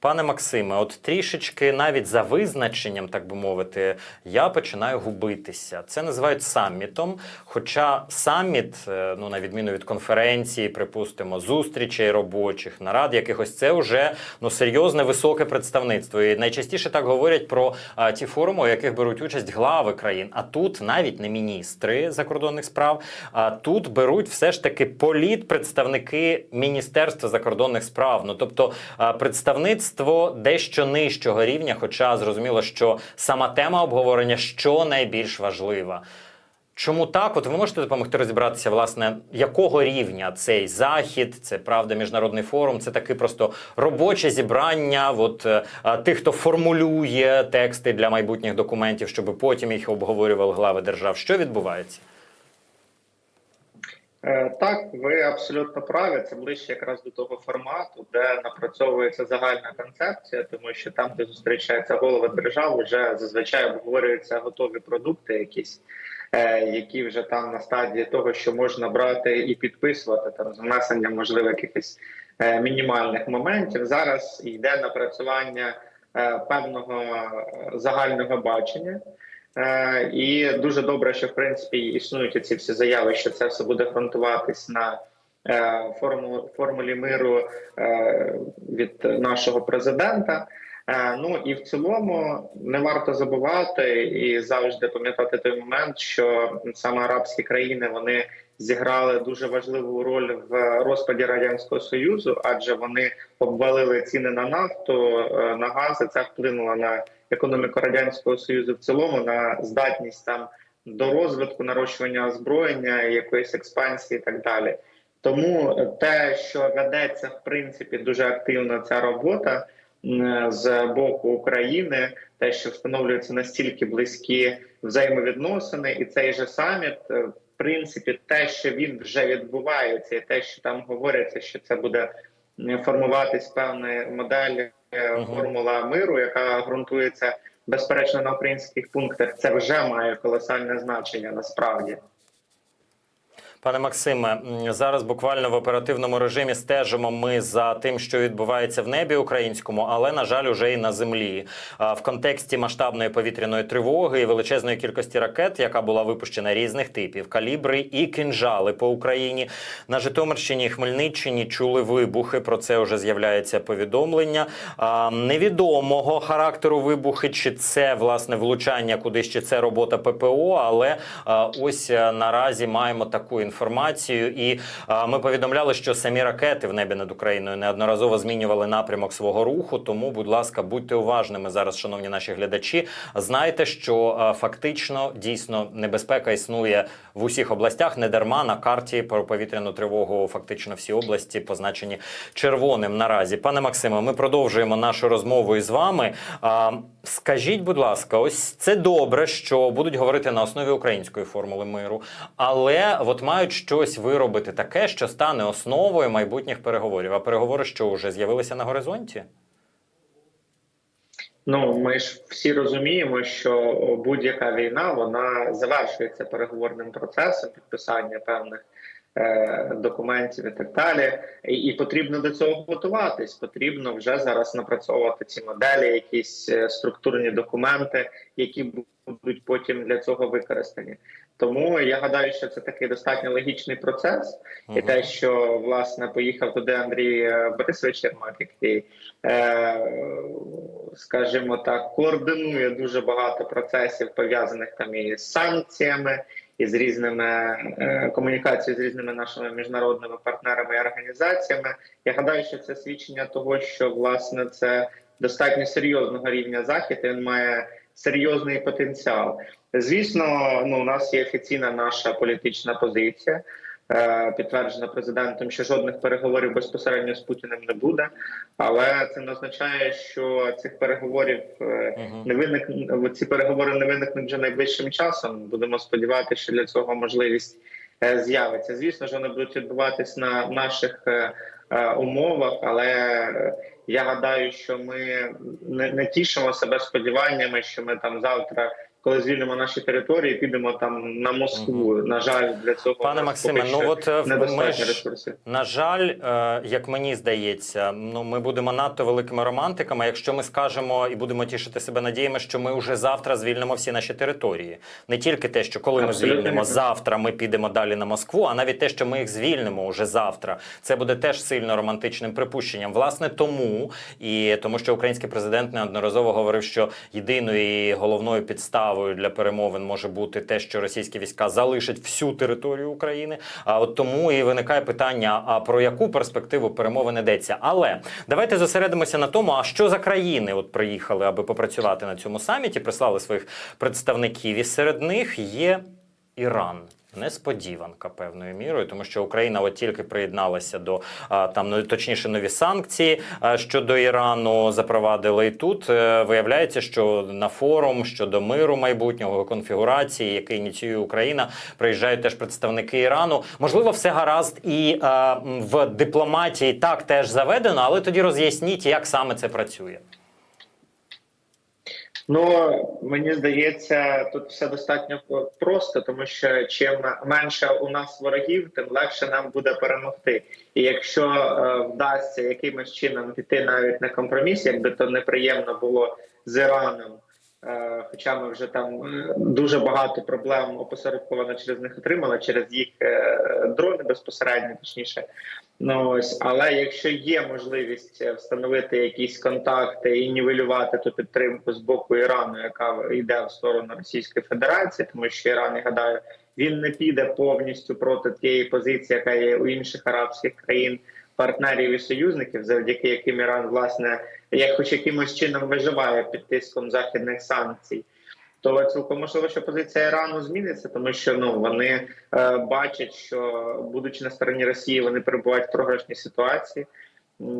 Пане Максиме, от трішечки навіть за визначенням, так би мовити, я починаю губитися. Це називають саммітом. Хоча саміт, е, ну на відміну від конференції, припустимо, зустрічей робочих, нарад якихось, це вже ну серйозне високе представництво. І найчастіше так говорять про а, ті форуми, у яких беруть участь глави країн. А тут навіть не міністри закордонних справ, а тут беруть все ж таки політ представники Міністерства закордонних справ. Ну тобто а, представництво дещо нижчого рівня, хоча зрозуміло, що сама тема обговорення що найбільш важлива. Чому так? От ви можете допомогти розібратися, власне, якого рівня цей захід, це правда, міжнародний форум, це таке просто робоче зібрання от, е, тих, хто формулює тексти для майбутніх документів, щоб потім їх обговорювали глави держав. Що відбувається? Е, Так, ви абсолютно праві. Це ближче якраз до того формату, де напрацьовується загальна концепція, тому що там, де зустрічаються голови держав, вже зазвичай обговорюються готові продукти, якісь е, які вже там на стадії того, що можна брати і підписувати там з внесенням можливо якихось е, мінімальних моментів. Зараз йде напрацювання певного загального бачення. Е, І дуже добре, що в принципі існують ці всі заяви, що це все буде фронтуватись на е, форму, формулі миру е, від нашого президента. Ну і в цілому не варто забувати і завжди пам'ятати той момент, що саме арабські країни вони зіграли дуже важливу роль в розпаді радянського союзу, адже вони обвалили ціни на нафту, е, на газ. Це вплинуло на економіку радянського союзу в цілому, на здатність там до розвитку, нарощування озброєння, якоїсь експансії, і так далі. Тому те, що ведеться в принципі дуже активно ця робота з боку України, те, що встановлюються настільки близькі взаємовідносини, і цей же саміт, е, принципі, те, що він вже відбувається, і те, що там говориться, що це буде формуватись певна модель е, формула миру, яка ґрунтується безперечно на українських пунктах, це вже має колосальне значення насправді. Пане Максиме, зараз буквально в оперативному режимі стежимо ми за тим, що відбувається в небі українському, але на жаль, уже і на землі. В контексті масштабної повітряної тривоги і величезної кількості ракет, яка була випущена різних типів, калібри і кинжали по Україні на Житомирщині і Хмельниччині чули вибухи. Про це вже з'являється повідомлення. Невідомого характеру вибухи, чи це власне влучання кудись, чи це робота ППО, але ось е, наразі маємо таку інформацію, і а, ми повідомляли, що самі ракети в небі над Україною неодноразово змінювали напрямок свого руху. Тому, будь ласка, будьте уважними зараз, шановні наші глядачі. Знайте, що а, фактично дійсно небезпека існує в усіх областях. Не дарма на карті про повітряну тривогу. Фактично всі області позначені червоним наразі. Пане Максиме, ми продовжуємо нашу розмову із вами. А, скажіть, будь ласка, ось це добре, що будуть говорити на основі української формули миру, але от мають щось виробити таке, що стане основою майбутніх переговорів. А переговори, що вже з'явилися на горизонті? Ну ми ж всі розуміємо, що будь-яка війна вона завершується переговорним процесом підписання певних е, документів і так далі. І, і потрібно до цього готуватись. Потрібно вже зараз напрацьовувати ці моделі, якісь е, структурні документи, які будуть потім для цього використані. Тому я гадаю, що це такий достатньо логічний процес, і те, що власне поїхав туди Андрій е, Борисович Єрмак, який, е, скажімо так, координує дуже багато процесів пов'язаних там і з санкціями, і з різними е, комунікацією з різними нашими міжнародними партнерами і організаціями. Я гадаю, що це свідчення того, що власне це достатньо серйозного рівня захід. і Він має серйозний потенціал. Звісно, ну у нас є офіційна наша політична позиція, е, підтверджена президентом, що жодних переговорів безпосередньо з Путіним не буде. Але це не означає, що цих переговорів е, не виникне ці переговори не виникнуть вже найближчим часом. Будемо сподіватися, що для цього можливість е, з'явиться. Звісно ж, вони будуть відбуватись на наших умовах, але я гадаю, що ми не тішимо себе сподіваннями, що ми там завтра коли звільнимо наші території, підемо там на Москву. На жаль, для цього Пане Максиме, ну от е, ми ж ресурсів. На жаль, е, як мені здається, ну ми будемо надто великими романтиками, якщо ми скажемо і будемо тішити себе надіями, що ми вже завтра звільнимо всі наші території. Не тільки те, що коли ми Абсолютно звільнимо вірно. завтра, ми підемо далі на Москву, а навіть те, що ми їх звільнимо уже завтра. Це буде теж сильно романтичним припущенням. Власне, тому і тому, що український президент неодноразово говорив, що єдиною і головною підставою для перемовин може бути те, що російські війська залишать всю територію України. А от тому і виникає питання: а про яку перспективу перемовин йдеться? Але давайте зосередимося на тому, а що за країни от приїхали, аби попрацювати на цьому саміті, прислали своїх представників, і серед них є Іран. Несподіванка певною мірою, тому що Україна от тільки приєдналася до там ну, точніше нові санкції щодо Ірану запровадили. І тут е, виявляється, що на форум щодо миру майбутнього конфігурації, який ініціює Україна, приїжджають теж представники Ірану. Можливо, все гаразд і в дипломатії так теж заведено, але тоді роз'ясніть, як саме це працює. Ну мені здається, тут все достатньо просто, тому що чим менше у нас ворогів, тим легше нам буде перемогти. І якщо е, вдасться якимось чином піти навіть на компроміс, якби то неприємно було з Іраном. Е, Хоча ми вже там е, дуже багато проблем опосередковано через них отримали, через їх е, дрони безпосередньо, точніше. Ну ось, але якщо є можливість встановити якісь контакти і нівелювати ту підтримку з боку Ірану, яка йде в сторону Російської Федерації, тому що Іран, я гадаю, він не піде повністю проти тієї позиції, яка є у інших арабських країн, партнерів і союзників, завдяки яким Іран власне як хоч якимось чином виживає під тиском західних санкцій. То цілком можливо, що позиція Ірану зміниться, тому що ну вони е, бачать, що будучи на стороні Росії, вони перебувають в програшній ситуації.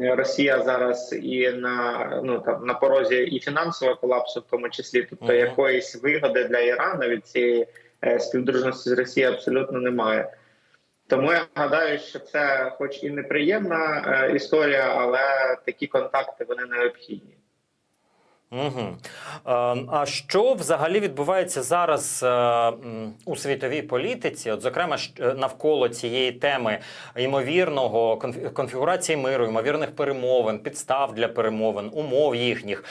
Росія зараз і на ну там на порозі і фінансового колапсу, в тому числі, тобто Мгм. якоїсь вигоди для Ірану від цієї е, співдружності з Росією абсолютно немає. Тому я гадаю, що це, хоч і неприємна е, історія, але такі контакти вони необхідні. Угу. А що взагалі відбувається зараз е, у світовій політиці? От, зокрема, е, навколо цієї теми ймовірного конфі- конфігурації миру, ймовірних перемовин, підстав для перемовин, умов їхніх.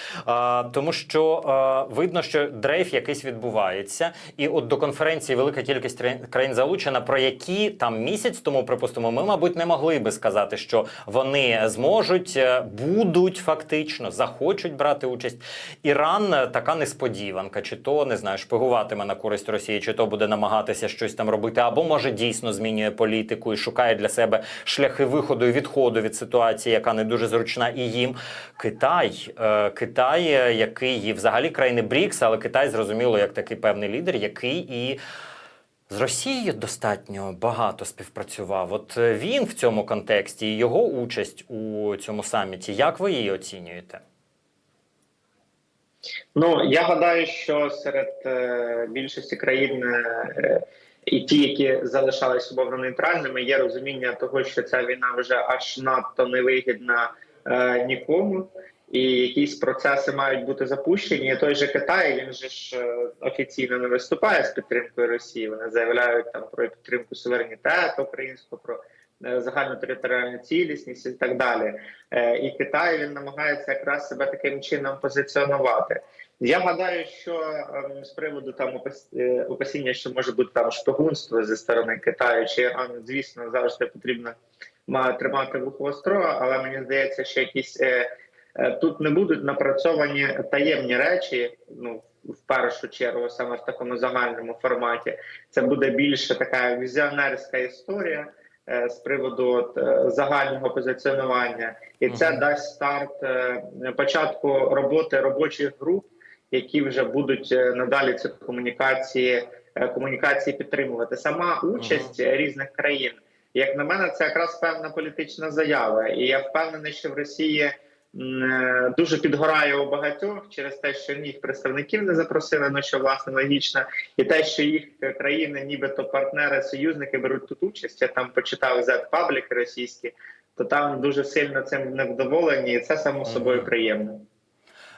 Тому що е, видно, що дрейф якийсь відбувається, і от до конференції велика кількість країн залучена, про які там місяць тому, припустимо, ми, мабуть, не могли би сказати, що вони зможуть, будуть фактично, захочуть брати участь. Іран е, така несподіванка, чи то не знаю, шпигуватиме на користь Росії, чи то буде намагатися щось там робити, або може дійсно змінює політику і шукає для себе шляхи виходу і відходу від ситуації, яка не дуже зручна і їм. Китай, е, Китай, е, який і взагалі країни БРІКС, але Китай зрозуміло як такий певний лідер, який і. З Росією достатньо багато співпрацював. От він в цьому контексті його участь у цьому саміті. Як ви її оцінюєте? Ну я гадаю, що серед е, більшості країн е, і ті, які залишались умовно нейтральними, є розуміння того, що ця війна вже аж надто невигідна е, нікому, і якісь процеси мають бути запущені. І той же Китай він же ж е, офіційно не виступає з підтримкою Росії. Вони заявляють там про підтримку суверенітету українського. про е, Загальну територіальну цілісність і так далі, Е, і Китай він намагається якраз себе таким чином позиціонувати. Я гадаю, що ем, з приводу там е, опасіння, що може бути там шпигунство зі сторони Китаю чи Ірану, звісно, завжди потрібно тримати вухо востро, але мені здається, що якісь е, е, тут не будуть напрацьовані таємні речі. Ну в першу чергу, саме в такому загальному форматі, це буде більше така візіонерська історія. Е, З приводу от, е, загального позиціонування, і це Мгм. дасть старт е, початку роботи робочих груп, які вже будуть надалі ці комунікації комунікації підтримувати. Сама участь е, різних країн, як на мене, це якраз певна політична заява, і я впевнений, що в Росії дуже підгорає у багатьох через те, що їх представників не запросили, ну що власне логічно, і те, що їх е, країни, нібито партнери, союзники беруть тут участь. Я там почитав за пабліки російські, то там дуже сильно цим невдоволені, і це само собою приємно.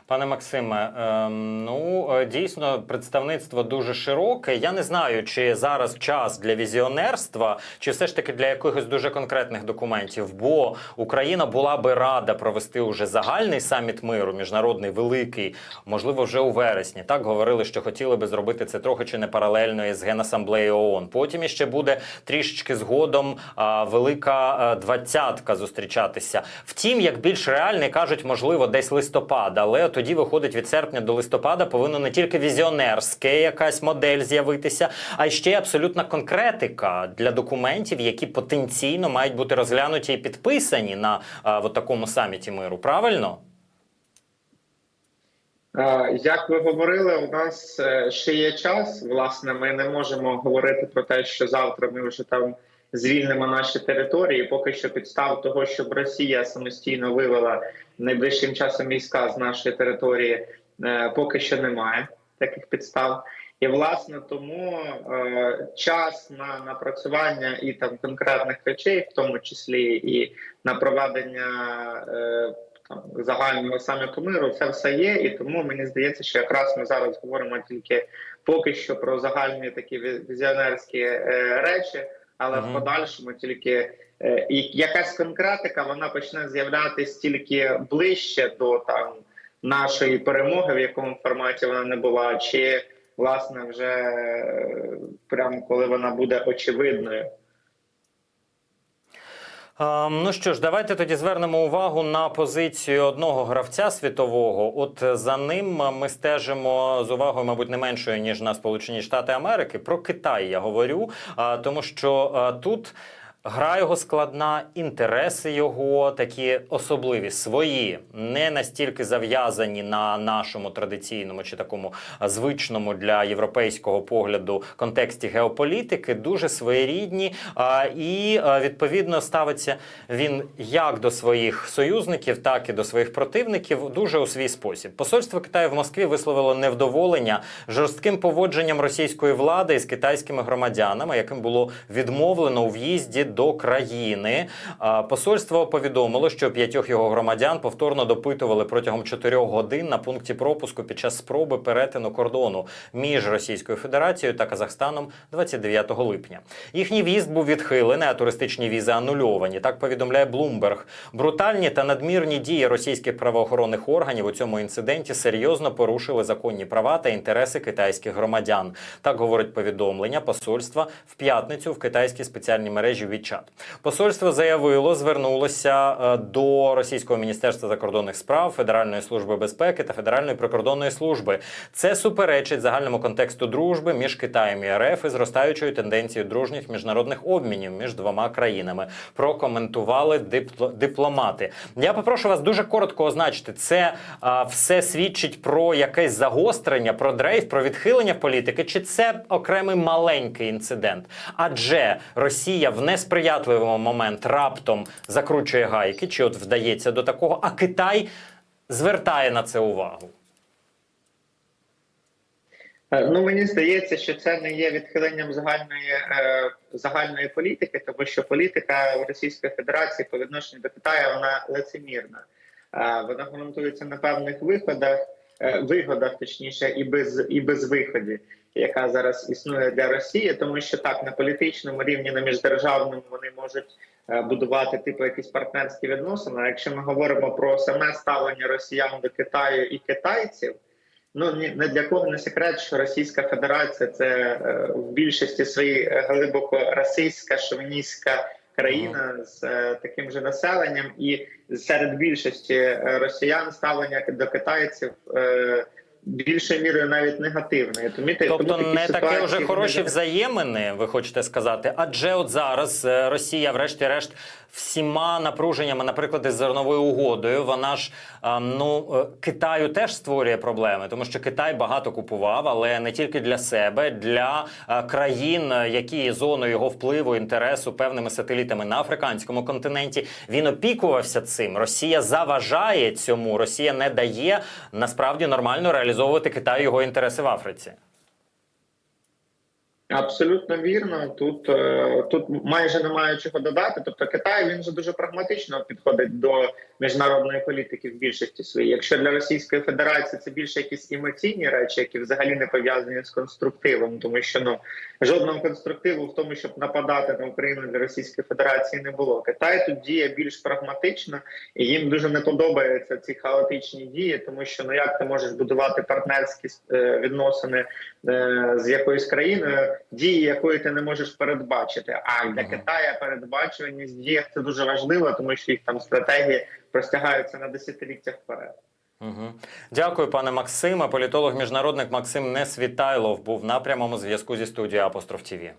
Пане Максиме, ем, ну е, дійсно представництво дуже широке. Я не знаю, чи зараз час для візіонерства, чи все ж таки для якихось дуже конкретних документів. Бо Україна була би рада провести уже загальний саміт миру, міжнародний великий, можливо, вже у вересні. Так говорили, що хотіли би зробити це трохи чи не паралельно із Генасамблеєю ООН. Потім іще буде трішечки згодом а, велика е, двадцятка зустрічатися. Втім, як більш реальний кажуть, можливо, десь листопад, але тоді виходить від серпня до листопада повинно не тільки візіонерське якась модель з'явитися, а ще й абсолютна конкретика для документів, які потенційно мають бути розглянуті і підписані на а, от такому саміті миру. Правильно? Е, Як ви говорили, у нас е, ще є час. Власне, ми не можемо говорити про те, що завтра ми вже там звільнимо наші території. Поки що підстав того, щоб Росія самостійно вивела найближчим часом війська з нашої території, е, поки що немає таких підстав. І власне тому е, час на напрацювання і там конкретних речей, в тому числі і на проведення е, там загального саміту миру, це все є. І тому мені здається, що якраз ми зараз говоримо тільки поки що про загальні такі ві- візіонерські е, речі, але Мгм. в подальшому тільки е, якась конкретика вона почне з'являтись тільки ближче до там нашої перемоги, в якому форматі вона не була, чи власне вже е, прямо коли вона буде очевидною. Ем, Ну що ж, давайте тоді звернемо увагу на позицію одного гравця світового. От е, за ним ми стежимо з увагою, мабуть, не меншою ніж на Сполучені Штати Америки. Про Китай я говорю, а, тому що е, тут. Гра його складна, інтереси його такі особливі, свої, не настільки зав'язані на нашому традиційному чи такому звичному для європейського погляду контексті геополітики, дуже своєрідні. І відповідно ставиться він як до своїх союзників, так і до своїх противників дуже у свій спосіб. Посольство Китаю в Москві висловило невдоволення жорстким поводженням російської влади із китайськими громадянами, яким було відмовлено у в'їзді до країни. Посольство повідомило, що п'ятьох його громадян повторно допитували протягом чотирьох годин на пункті пропуску під час спроби перетину кордону між Російською Федерацією та Казахстаном 29 липня. Їхній в'їзд був відхилений, а туристичні візи анульовані. Так повідомляє Блумберг. Брутальні та надмірні дії російських правоохоронних органів у цьому інциденті серйозно порушили законні права та інтереси китайських громадян. Так говорить повідомлення посольства в п'ятницю в китайській спеціальній мережі WeChat. Посольство заявило, звернулося е, до Російського міністерства закордонних справ, Федеральної служби безпеки та Федеральної прикордонної служби. Це суперечить загальному контексту дружби між Китаєм і РФ і зростаючою тенденцією дружніх міжнародних обмінів між двома країнами. Прокоментували дипло- дипломати. Я попрошу вас дуже коротко означити, це а, все свідчить про якесь загострення, про дрейф, про відхилення політики, чи це окремий маленький інцидент? Адже Росія в несприятливий момент раптом закручує гайки, чи от вдається до такого, а Китай звертає на це увагу. Е, Ну мені здається, що це не є відхиленням загальної е, загальної політики, тому що політика Російської Федерації по відношенню до Китаю вона лицемірна. Е, вона ґрунтується на певних виходах, вигодах, точніше, і без і без виходів, яка зараз існує для Росії, тому що так на політичному рівні, на міждержавному вони можуть е, будувати типу якісь партнерські відносини. Якщо ми говоримо про саме ставлення росіян до Китаю і китайців. Ну ні не для кого не секрет, що Російська Федерація це е, в більшості своїй е, глибоко расистська, шовіністська країна з е, таким же населенням, і серед більшості е, росіян ставлення до китайців е, більшою мірою навіть негативне. Тому, те- Тобто тому не таке вже хороші взаємини, ви хочете сказати. Адже от зараз е, Росія, врешті-решт, всіма напруженнями, наприклад, із зерновою угодою, вона ж ну е, Китаю теж створює проблеми, тому що Китай багато купував, але не тільки для себе, для е, країн, які є зоною його впливу інтересу певними сателітами на африканському континенті. Він опікувався цим. Росія заважає цьому. Росія не дає насправді нормально реалізовувати Китай його інтереси в Африці. Абсолютно вірно. Тут е, тут майже немає чого додати. Тобто Китай він же дуже прагматично підходить до міжнародної політики в більшості своїй. Якщо для Російської Федерації це більше якісь емоційні речі, які взагалі не пов'язані з конструктивом, тому що ну жодного конструктиву в тому, щоб нападати на Україну для Російської Федерації, не було. Китай тут діє більш прагматично, і їм дуже не подобаються ці хаотичні дії, тому що ну як ти можеш будувати партнерські е, відносини е, з якоюсь країною, дії якої ти не можеш передбачити. А для Мгм. Китая передбачуваність діях це дуже важливо, тому що їх там стратегії простягаються на десятиліття вперед. Угу. Дякую, пане Максиме. Політолог міжнародник Максим Несвітайлов був на прямому зв'язку зі студією Апостроф ТІВІ.